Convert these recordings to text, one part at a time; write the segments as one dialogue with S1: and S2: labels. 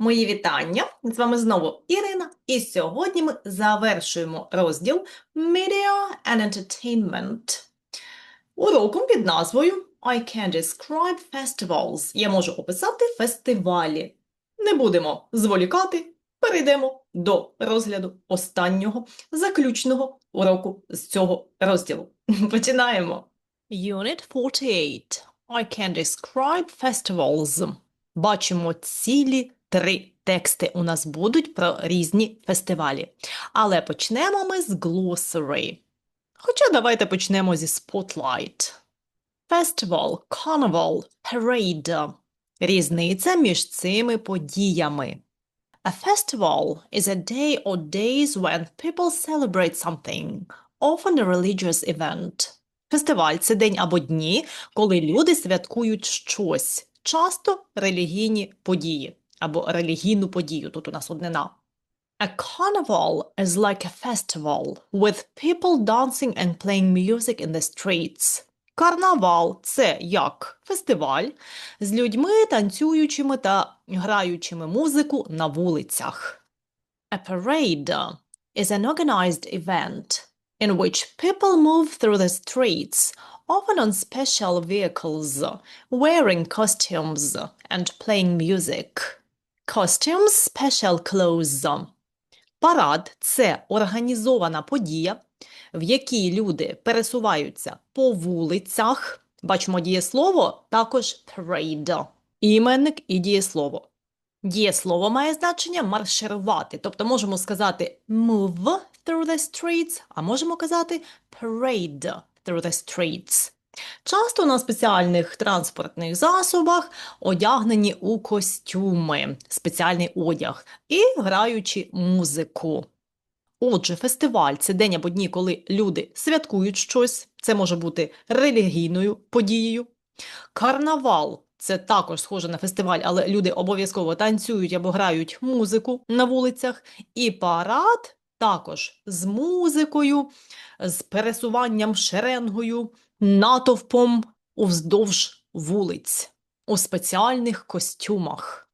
S1: Мої вітання! З вами знову Ірина, і сьогодні ми завершуємо розділ Media and Entertainment уроком під назвою I can describe festivals. Я можу описати фестивалі. Не будемо зволікати, перейдемо до розгляду останнього заключного уроку з цього розділу. Починаємо. Unit 48. I can describe festivals. Бачимо цілі три тексти у нас будуть про різні фестивалі. Але почнемо ми з glossary. Хоча давайте почнемо зі spotlight. Festival, carnival, parade. Різниця між цими подіями. A festival is a day or days when people celebrate something, often a religious event. Фестиваль це день або дні, коли люди святкують щось, часто релігійні події або релігійну подію. Тут у нас однина. A carnival is like a festival with people dancing and playing music in the streets. Карнавал це як фестиваль з людьми, танцюючими та граючими музику на вулицях. A parade is an organized event in which people move through the streets, often on special vehicles, wearing costumes and playing music. Costumes – special clothes. Парад – це організована подія, в якій люди пересуваються по вулицях. Бачимо дієслово, також parade. Іменник і дієслово. Дієслово має значення марширувати, тобто можемо сказати move through the streets, а можемо казати parade through the streets. Часто на спеціальних транспортних засобах одягнені у костюми, спеціальний одяг і граючи музику. Отже, фестиваль це день або дні, коли люди святкують щось, це може бути релігійною подією. Карнавал це також схоже на фестиваль, але люди обов'язково танцюють або грають музику на вулицях. І парад також з музикою, з пересуванням шеренгою, натовпом уздовж вулиць у спеціальних костюмах.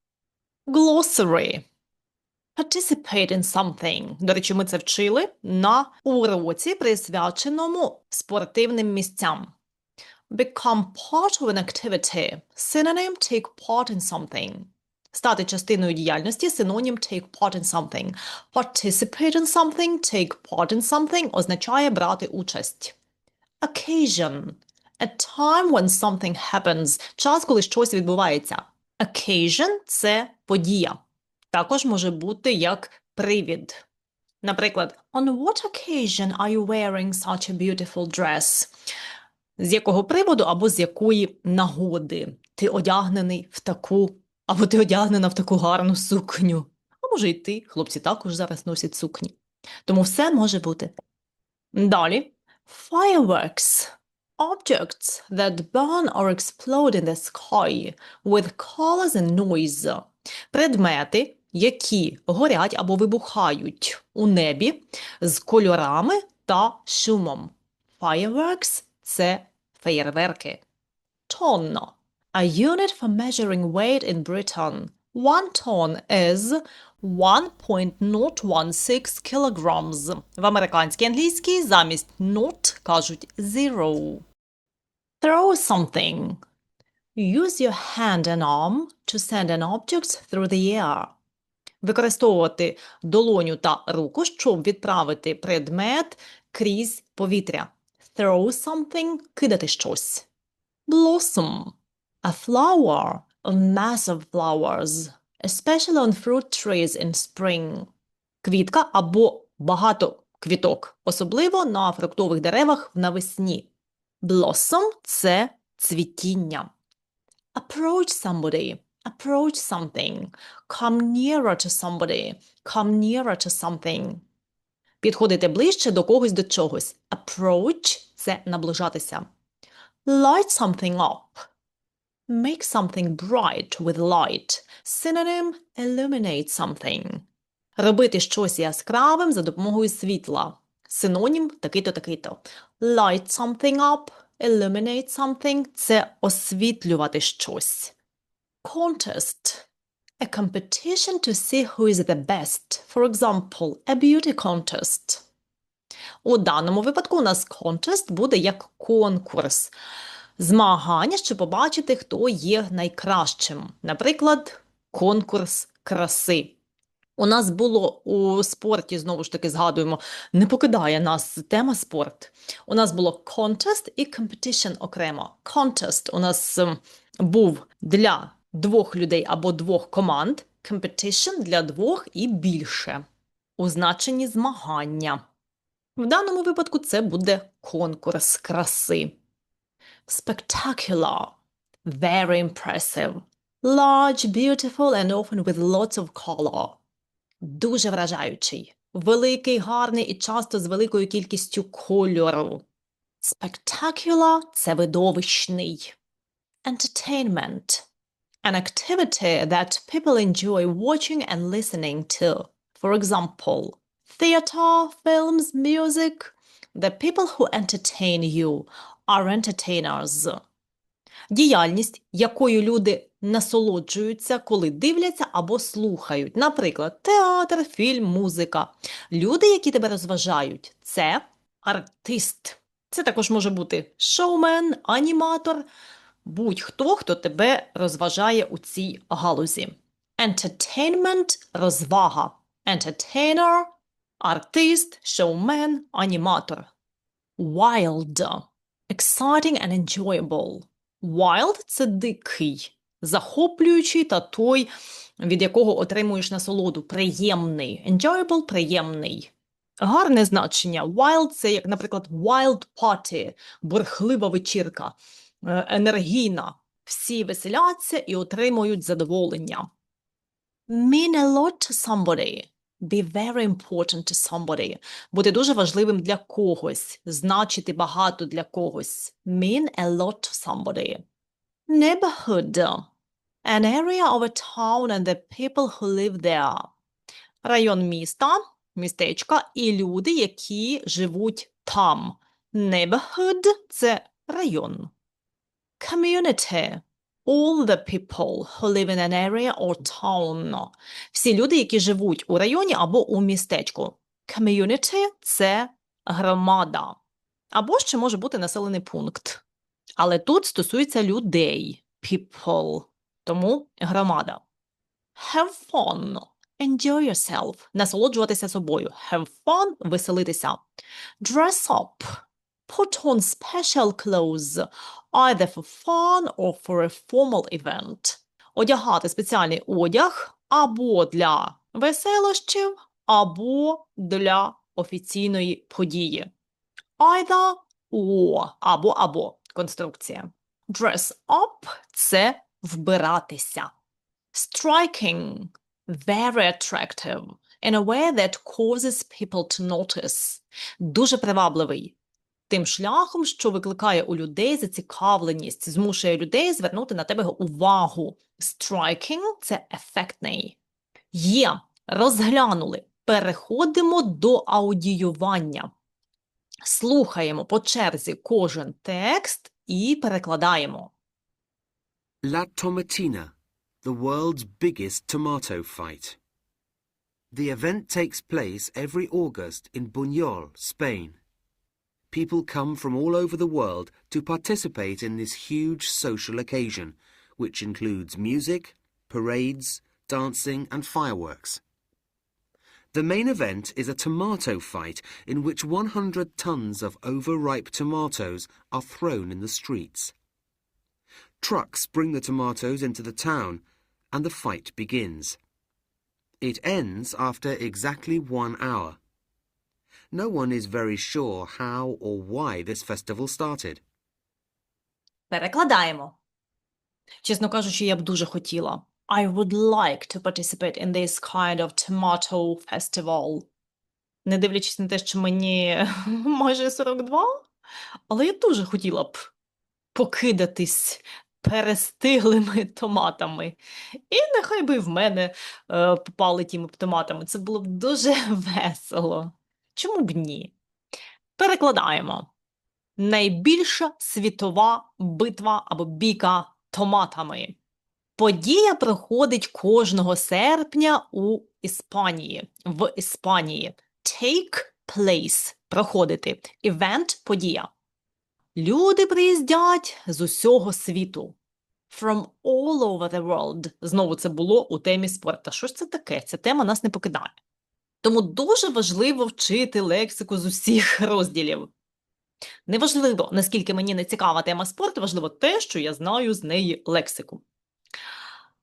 S1: Glossary. Participate in something. До речі, ми це вчили на уроці, присвяченому спортивним місцям. Become part of an activity. Synonym take part in something. Стати частиною діяльності синонім take part in something. Participate in something, take part in something означає брати участь. Occasion. A time when something happens. Час, коли щось відбувається. Occasion – це подія. Також може бути як привід. Наприклад, On what occasion are you wearing such a beautiful dress? З якого приводу або з якої нагоди ти одягнений в таку, або ти одягнена в таку гарну сукню. А може й ти, хлопці також зараз носять сукні. Тому все може бути. Далі. Fireworks. Objects that burn or explode in the sky with colors and noise. Предмети, які горять або вибухають у небі з кольорами та шумом. Fireworks – це феєрверки. Ton. A unit for measuring weight in Britain. One ton is 1.016 kilograms. В американській англійській замість not кажуть zero. Throw something. Use your hand and arm to send an object through the air. Використовувати долоню та руку, щоб відправити предмет крізь повітря. Throw something – кидати щось. Blossom. A flower, a mass of flowers, especially on fruit trees in spring. Квітка або багато квіток, особливо на фруктових деревах навесні. Blossom – це цвітіння. Approach somebody. Approach something. Come nearer to somebody. Come nearer to something. Підходити ближче до когось до чогось. Approach – це наближатися. Light something up. Make something bright with light. Synonym – illuminate something. Робити щось яскравим за допомогою світла. Синонім – такий-то, такий-то. Light something up, illuminate something – це освітлювати щось. Contest A competition to see who is the best. For example, a beauty contest. У даному випадку у нас contest буде як конкурс. Змагання, щоб побачити, хто є найкращим. Наприклад, конкурс краси. У нас було у спорті, знову ж таки, згадуємо, не покидає нас тема спорт. У нас було contest і competition окремо. Contest у нас ем, був для двох людей або двох команд, competition для двох і більше. У значенні змагання. В даному випадку це буде конкурс краси. Spectacular. Very impressive. Large, beautiful and often with lots of color. Дуже вражаючий. Великий, гарний і часто з великою кількістю кольору. Spectacular – це видовищний. Entertainment. An activity that people enjoy watching and listening to. For example, theater, films, music. The people who entertain you are entertainers. Діяльність, якою люди насолоджуються, коли дивляться або слухають. Наприклад, театр, фільм, музика. Люди, які тебе розважають, це артист. Це також може бути шоумен, аніматор, будь-хто, хто тебе розважає у цій галузі. Entertainment – розвага. Entertainer – артист, шоумен, аніматор. Wild – exciting and enjoyable. Wild – це дикий, захоплюючий та той, від якого отримуєш насолоду. Приємний. Enjoyable – приємний. Гарне значення. Wild – це, як, наприклад, wild party, бурхлива вечірка, е, енергійна. Всі веселяться і отримують задоволення. Mean a lot to somebody. Be very important to somebody. Бути дуже важливим для когось. Значити багато для когось. Mean a lot to somebody. Neighborhood. An area of a town and the people who live there. Район міста, містечка і люди, які живуть там. Neighborhood – це район. Community. All the people who live in an area or town. Всі люди, які живуть у районі або у містечку. Community – це громада. Або ще може бути населений пункт. Але тут стосується людей. People. Тому громада. Have fun. Enjoy yourself. Насолоджуватися собою. Have fun – веселитися. Dress up. Put on special clothes, either for fun or for a formal event. Одягати спеціальний одяг або для веселощів, або для офіційної події. Either or, або або конструкція. Dress up – це вбиратися. Striking – very attractive in a way that causes people to notice. Дуже привабливий. Тим шляхом, що викликає у людей зацікавленість, змушує людей звернути на тебе увагу. Striking – це ефектний. Є. Розглянули. Переходимо до аудіювання. Слухаємо по черзі кожен текст і перекладаємо.
S2: La Tomatina, the world's biggest tomato fight. The event takes place every August in Buñol, Spain. People come from all over the world to participate in this huge social occasion, which includes music, parades, dancing, and fireworks. The main event is a tomato fight in which 100 tons of overripe tomatoes are thrown in the streets. Trucks bring the tomatoes into the town, and the fight begins. It ends after exactly one hour. No one is very sure how or why this festival started.
S1: Перекладаємо. Чесно кажучи, я б дуже хотіла. I would like to participate in this kind of tomato festival. Не дивлячись на те, що мені майже 42, але я дуже хотіла б покидатись перестиглими томатами. І нехай би в мене е, попали тими томатами. Це було б дуже весело. Чому б ні? Перекладаємо. Найбільша світова битва або бійка томатами. Подія проходить кожного серпня у Іспанії. В Іспанії. Take place – проходити. Event – подія. Люди приїздять з усього світу. From all over the world. Знову це було у темі спорту. Що ж це таке? Ця тема нас не покидає. Тому дуже важливо вчити лексику з усіх розділів. Неважливо, наскільки мені не цікава тема спорту, важливо те, що я знаю з неї лексику.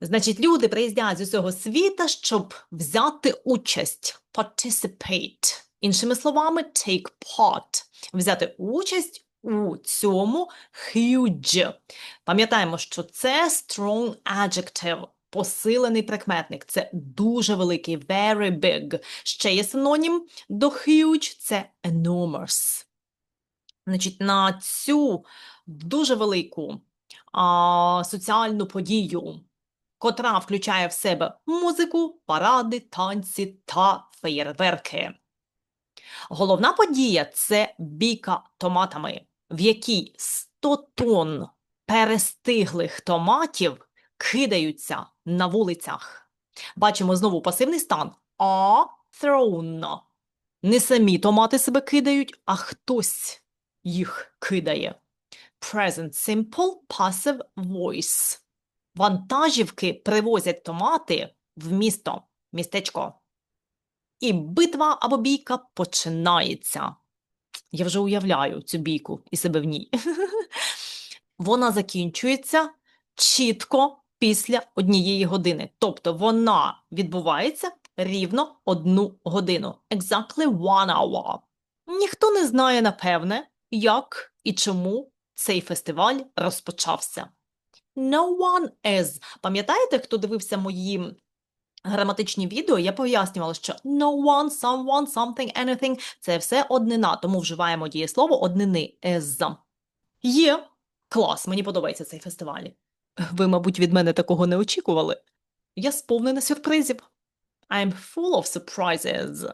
S1: Значить, люди приїздять з усього світа, щоб взяти участь, participate. Іншими словами, take part. Взяти участь у цьому huge. Пам'ятаємо, що це strong adjective, посилений прикметник. Це дуже великий, very big. Ще є синонім до huge – це enormous. Значить, на цю дуже велику а, соціальну подію, котра включає в себе музику, паради, танці та феєрверки. Головна подія це бійка томатами, в якій 100 тонн перестиглих томатів кидаються на вулицях. Бачимо знову пасивний стан are thrown. Не самі томати себе кидають, а хтось їх кидає. Present simple passive voice. Вантажівки привозять томати в місто, містечко. І битва або бійка починається. Я вже уявляю цю бійку і себе в ній. Вона закінчується чітко після однієї години. Тобто вона відбувається рівно одну годину. Exactly one hour. Ніхто не знає, напевне, як і чому цей фестиваль розпочався. No one is. Пам'ятаєте, хто дивився мої граматичні відео, я пояснювала, що no one, someone, something, anything – це все однина, тому вживаємо дієслово однини is. Є. Клас, мені подобається цей фестиваль. Ви, мабуть, від мене такого не очікували. Я сповнена сюрпризів. I'm full of surprises.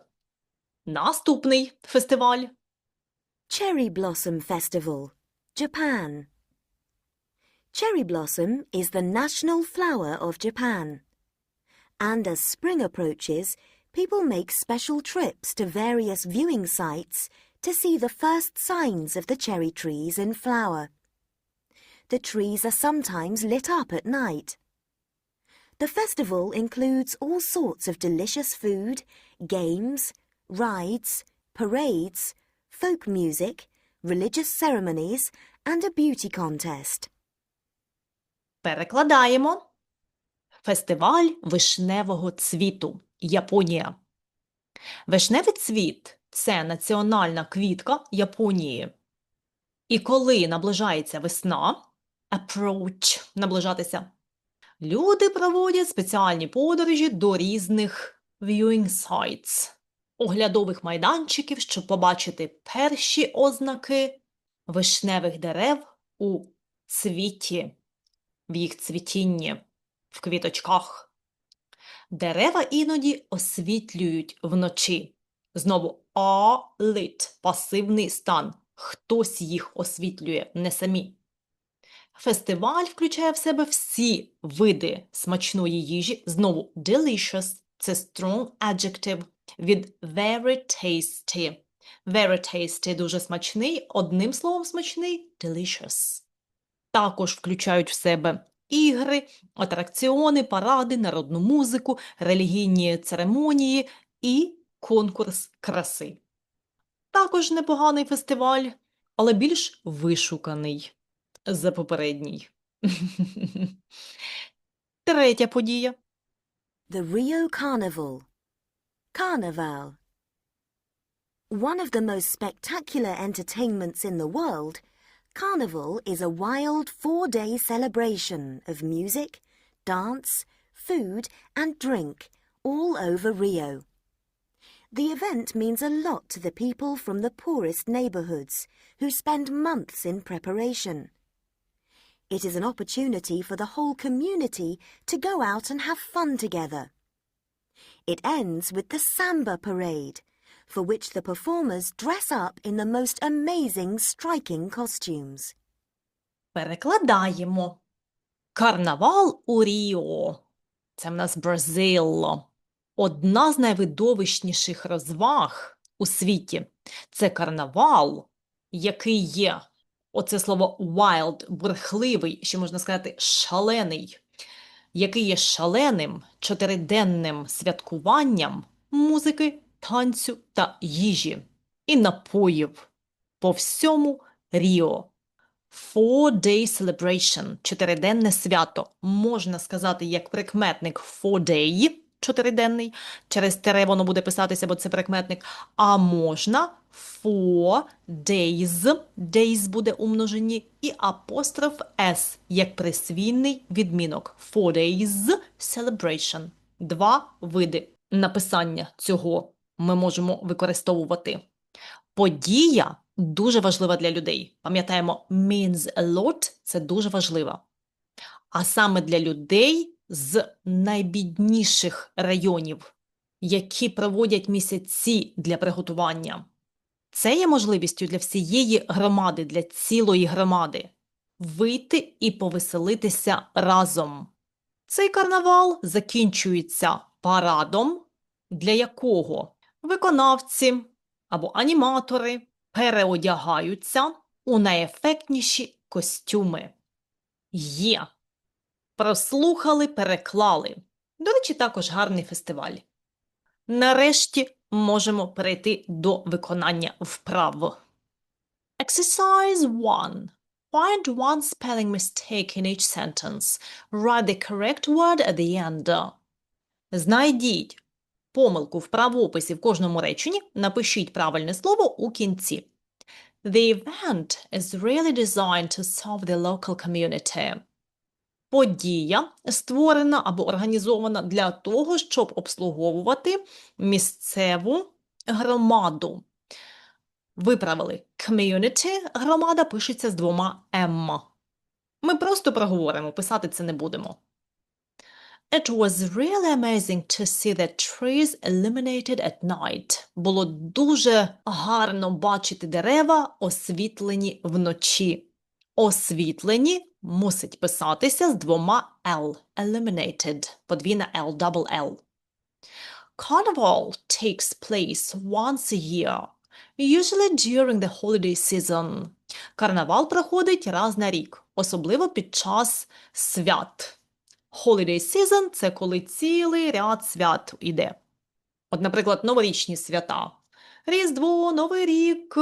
S1: Наступний фестиваль.
S3: Cherry Blossom Festival, Japan. Cherry blossom is the national flower of Japan. And as spring approaches, people make special trips to various viewing sites to see the first signs of the cherry trees in flower. The trees are sometimes lit up at night. The festival includes all sorts of delicious food, games, rides, parades, folk music, religious ceremonies, and a beauty contest.
S1: Перекладаємо. Фестиваль вишневого цвіту. Японія. Вишневий цвіт це національна квітка Японії. І коли наближається весна, approach – наближатися, люди проводять спеціальні подорожі до різних viewing sites – оглядових майданчиків, щоб побачити перші ознаки вишневих дерев у цвіті, в їх цвітінні, в квіточках. Дерева іноді освітлюють вночі. Знову are lit – пасивний стан. Хтось їх освітлює, не самі. Фестиваль включає в себе всі види смачної їжі. Знову delicious – це strong adjective від very tasty. Very tasty – дуже смачний, одним словом смачний – delicious. Також включають в себе ігри, атракціони, паради, народну музику, релігійні церемонії і конкурс краси. Також непоганий фестиваль, але більш вишуканий за попередній. Третя подія.
S3: The Rio Carnival. Carnival. One of the most spectacular entertainments in the world, Carnival is a wild four day celebration of music, dance, food, and drink all over Rio. The event means a lot to the people from the poorest neighbourhoods who spend months in preparation. It is an opportunity for the whole community to go out and have fun together. It ends with the Samba Parade, for which the performers dress up in the most amazing striking costumes.
S1: Перекладаємо. Карнавал у Ріо. Це в нас Бразил. Одна з найвидовищніших розваг у світі. Це карнавал, який є, оце слово wild, бурхливий, ще можна сказати, шалений, який є шаленим чотириденним святкуванням музики, танцю та їжі і напоїв по всьому Ріо. Four-day celebration – чотириденне свято. Можна сказати як прикметник four-day – чотириденний. Через тире воно буде писатися, бо це прикметник. А можна four days – days буде у множині. І апостроф s як присвійний відмінок. Four days celebration. Два види написання цього ми можемо використовувати. Подія дуже важлива для людей. Пам'ятаємо, means a lot – це дуже важливо. А саме для людей з найбідніших районів, які проводять місяці для приготування. Це є можливістю для всієї громади, для цілої громади вийти і повеселитися разом. Цей карнавал закінчується парадом, для якого виконавці або аніматори переодягаються у найефектніші костюми. Є. Прослухали, переклали. До речі, також гарний фестиваль. Нарешті можемо перейти до виконання вправ. Exercise 1. Find one spelling mistake in each sentence. Write the correct word at the end. Знайдіть помилку в правописі в кожному реченні, напишіть правильне слово у кінці. The event is really designed to serve the local community. Подія створена або організована для того, щоб обслуговувати місцеву громаду. Виправили community, громада пишеться з двома «м». Ми просто проговоримо, писати це не будемо. It was really amazing to see the trees illuminated at night. Було дуже гарно бачити дерева, освітлені вночі. Освітлені мусить писатися з двома L. Illuminated. Подвійна L, double L. Carnival takes place once a year, usually during the holiday season. Карнавал проходить раз на рік, особливо під час свят. Holiday season – це коли цілий ряд свят іде. От, наприклад, новорічні свята. Різдво, Новий рік,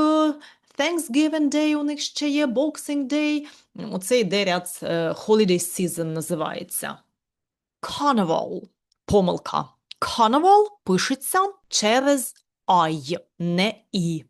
S1: Thanksgiving Day у них ще є, Boxing Day. Оце йде ряд е, Holiday season називається. Carnival – помилка. Carnival пишеться через I, не І.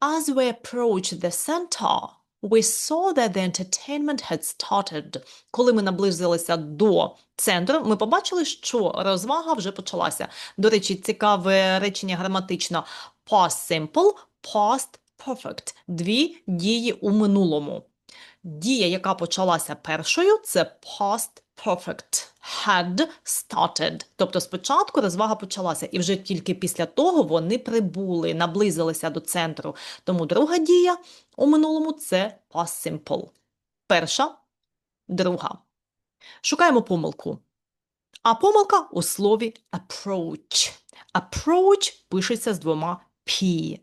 S1: As we approached the center, we saw that the entertainment had started. Коли ми наблизилися до центру, ми побачили, що розвага вже почалася. До речі, цікаве речення граматично. Past simple, past perfect. Дві дії у минулому. Дія, яка почалася першою, це past perfect. Had started. Тобто спочатку розвага почалася, і вже тільки після того вони прибули, наблизилися до центру. Тому друга дія у минулому це past simple. Перша, друга. Шукаємо помилку. А помилка у слові approach. Approach пишеться з двома P.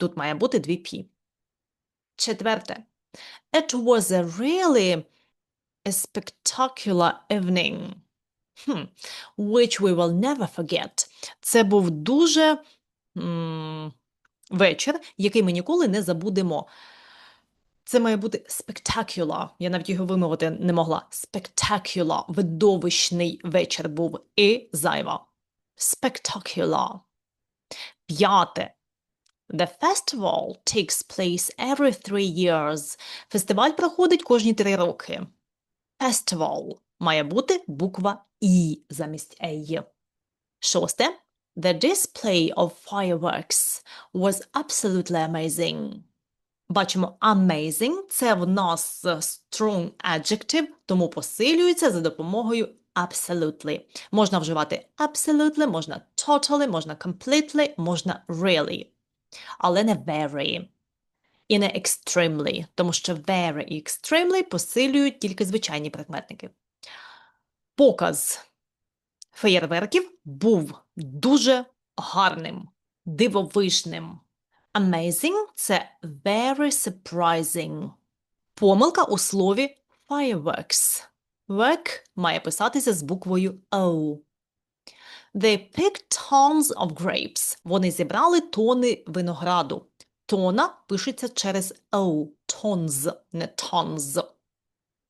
S1: Тут має бути дві P. Четверте. It was a really a spectacular evening, hmm, which we will never forget. Це був дуже м, вечір, який ми ніколи не забудемо. Це має бути spectacular. Я навіть його вимовити не могла. Spectacular. Видовищний вечір був і зайва. Spectacular. П'яте. The festival takes place every three years. Фестиваль проходить кожні три роки. Festival має бути буква І замість «ей». Шосте. The display of fireworks was absolutely amazing. Бачимо amazing – це в нас е, strong adjective, тому посилюється за допомогою absolutely. Можна вживати absolutely, можна totally, можна completely, можна really. Але не very. і не extremely, тому що very і extremely посилюють тільки звичайні прикметники. Показ феєрверків був дуже гарним, дивовижним. Amazing – це very surprising. Помилка у слові fireworks. Work має писатися з буквою O. They picked tons of grapes. Вони зібрали тони винограду. Тона пишеться через O. Tons, не tons.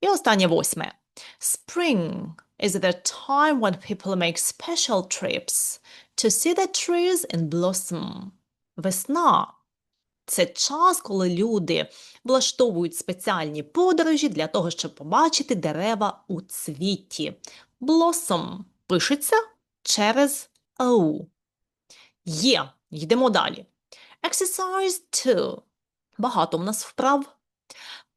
S1: І останнє восьме. Spring is the time when people make special trips to see the trees in blossom. Весна – це час, коли люди влаштовують спеціальні подорожі для того, щоб побачити дерева у цвіті. Blossom пишеться через O. Є. Йдемо далі. Exercise 2. Багато в нас вправ.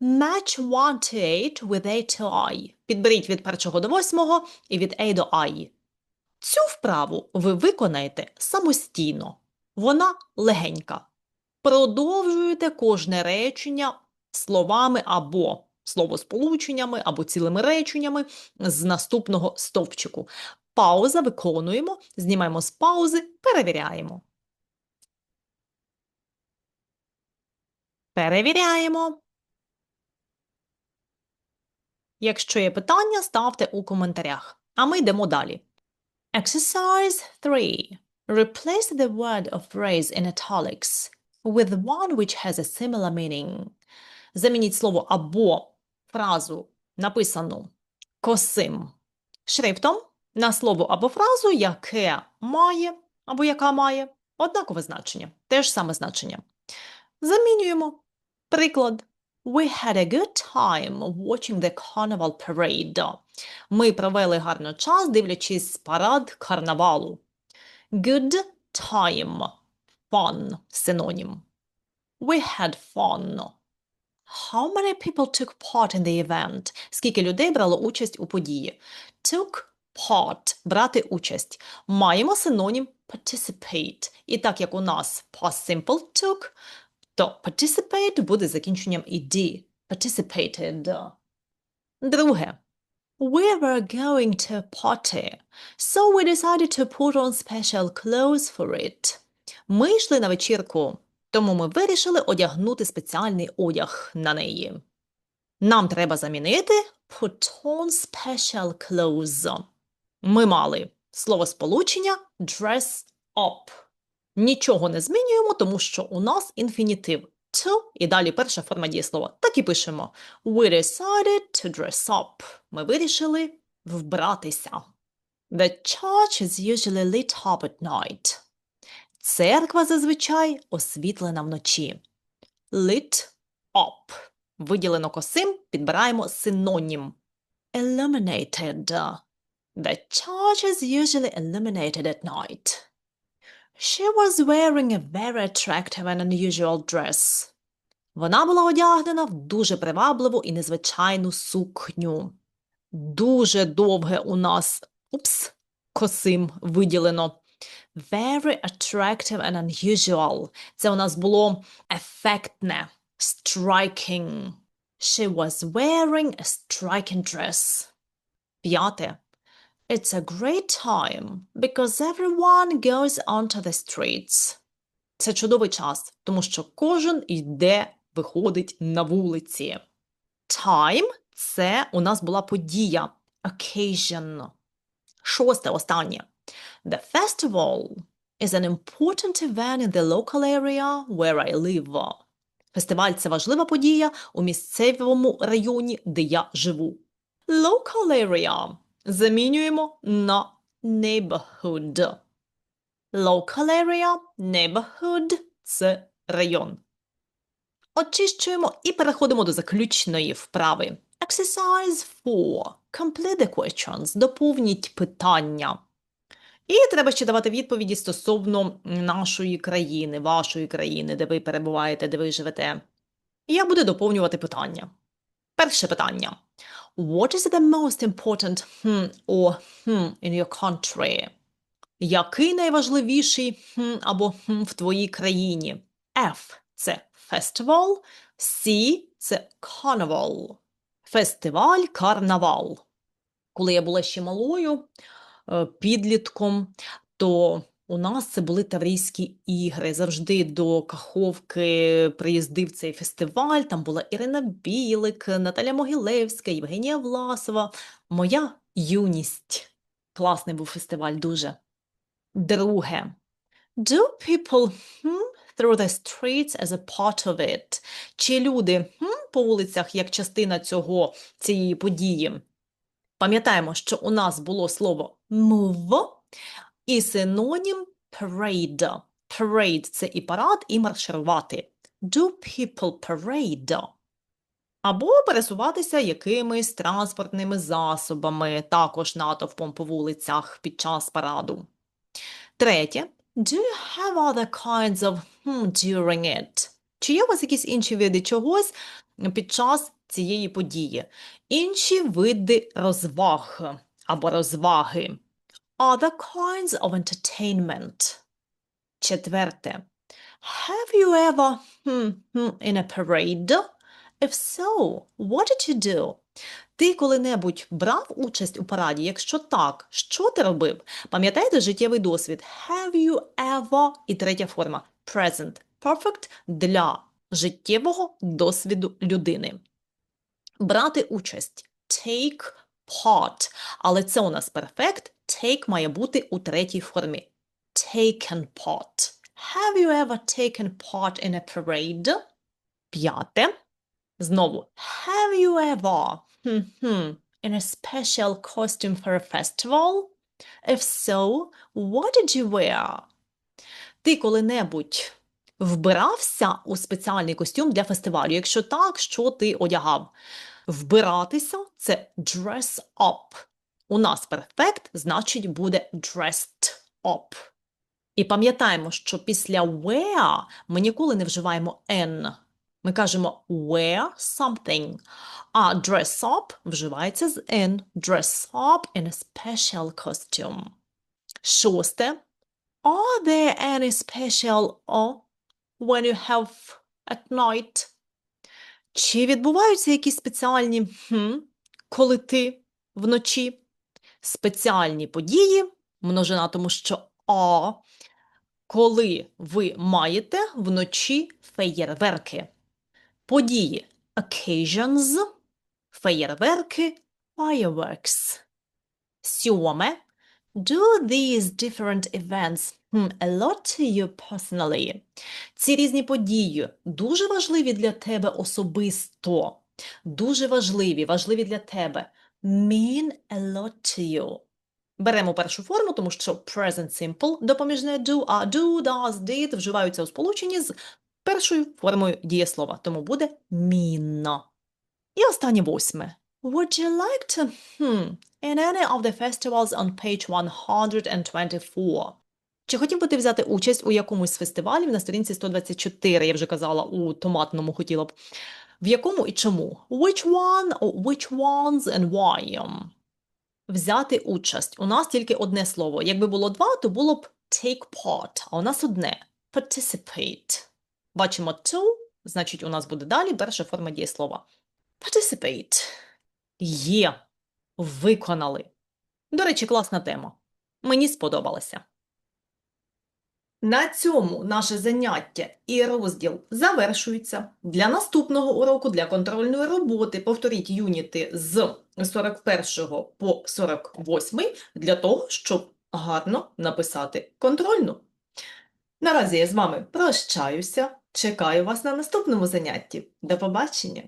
S1: Match 1 to 8 with A to I. Підберіть від першого до восьмого і від A до I. Цю вправу ви виконаєте самостійно. Вона легенька. Продовжуєте кожне речення словами або словосполученнями, або цілими реченнями з наступного стовпчику. Пауза виконуємо, знімаємо з паузи, перевіряємо. Перевіряємо. Якщо є питання, ставте у коментарях. А ми йдемо далі. Exercise 3. Replace the word or phrase in italics with one which has a similar meaning. Замініть слово або фразу, написану косим шрифтом, на слово або фразу, яке має або яка має однакове значення, те ж саме значення. Замінюємо. Приклад. We had a good time watching the carnival parade. Ми провели гарно час, дивлячись парад карнавалу. Good time. Fun – синонім. We had fun. How many people took part in the event? Скільки людей брало участь у події? Took part – брати участь. Маємо синонім participate. І так як у нас past simple took, то participate буде закінченням ed. Participated. Друге. We were going to a party, so we decided to put on special clothes for it. Ми йшли на вечірку, тому ми вирішили одягнути спеціальний одяг на неї. Нам треба замінити put on special clothes. Ми мали словосполучення dress up. Нічого не змінюємо, тому що у нас інфінітив to і далі перша форма дієслова. Так і пишемо. We decided to dress up. Ми вирішили вбратися. The church is usually lit up at night. Церква зазвичай освітлена вночі. Lit up. Виділено косим, підбираємо синонім. Illuminated. The church is usually illuminated at night. She was wearing a very attractive and unusual dress. Вона була одягнена в дуже привабливу і незвичайну сукню. Дуже довге у нас упс, косим виділено. Very attractive and unusual. Це у нас було ефектне, striking. She was wearing a striking dress. П'яте. It's a great time because everyone goes onto the streets. Це чудовий час, тому що кожен йде, виходить на вулиці. Time – це у нас була подія. Occasion. Шосте, останнє. The festival is an important event in the local area where I live. Фестиваль – це важлива подія у місцевому районі, де я живу. Local area замінюємо на neighborhood. Local area, neighborhood – це район. Очищуємо і переходимо до заключної вправи. Exercise 4. Complete the questions. Доповніть питання. І треба ще давати відповіді стосовно нашої країни, вашої країни, де ви перебуваєте, де ви живете. Я буду доповнювати питання. Перше питання. What is the most important hmm or hmm in your country? Який найважливіший hmm або hmm в твоїй країні? F – це festival, C – це carnival. Фестиваль, карнавал. Коли я була ще малою, е, підлітком, то у нас це були Таврійські ігри. Завжди до Каховки приїздив цей фестиваль. Там була Ірина Білик, Наталя Могилевська, Євгенія Власова. Моя юність. Класний був фестиваль дуже. Друге. Do people hmm, through the streets as a part of it? Чи люди hmm, по вулицях як частина цього, цієї події? Пам'ятаємо, що у нас було слово move і синонім parade. Parade – це і парад, і марширувати. Do people parade? Або пересуватися якимись транспортними засобами, також натовпом по вулицях під час параду. Третє. Do you have other kinds of hmm, during it? Чи є у вас якісь інші види чогось під час цієї події? Інші види розваг або розваги. Other kinds of entertainment. Четверте. Have you ever hmm, hmm, in a parade? If so, what did you do? Ти коли-небудь брав участь у параді? Якщо так, що ти робив? Пам'ятаєте життєвий досвід? Have you ever? І третя форма present perfect для життєвого досвіду людини. Брати участь take part. Але це у нас перфект. Take має бути у третій формі. Taken part. Have you ever taken part in a parade? П'яте. Знову. Have you ever hmm, in a special costume for a festival? If so, what did you wear? Ти коли-небудь вбирався у спеціальний костюм для фестивалю? Якщо так, що ти одягав? Вбиратися – це dress up. У нас перфект, значить, буде dressed up. І пам'ятаємо, що після wear ми ніколи не вживаємо n. Ми кажемо wear something. А dress up вживається з n. Dress up in a special costume. Шосте. Are there any special o when you have at night? Чи відбуваються якісь спеціальні хм, коли ти вночі? Спеціальні події, множина, тому що а, коли ви маєте вночі феєрверки. Події occasions, феєрверки, fireworks. Сьоме. Do these different events a lot to you personally? Ці різні події дуже важливі для тебе особисто. Дуже важливі, важливі для тебе. Mean a lot to you. Беремо першу форму, тому що present simple допоміжне do, а do, does, did вживаються у сполученні з першою формою дієслова, тому буде mean. І останнє восьме. Would you like to hmm, in any of the festivals on page 124? Чи хотів би ти взяти участь у якомусь з фестивалів на сторінці 124, я вже казала, у томатному хотіла б. В якому і чому? Which one which ones and why? Взяти участь. У нас тільки одне слово. Якби було два, то було б take part, а у нас одне participate. Бачимо to, значить у нас буде далі перша форма дієслова. Participate. Є. Виконали. До речі, класна тема. Мені сподобалося. На цьому наше заняття і розділ завершується. Для наступного уроку, для контрольної роботи повторіть юніти з 41 по 48 для того, щоб гарно написати контрольну. Наразі я з вами прощаюся. Чекаю вас на наступному занятті. До побачення!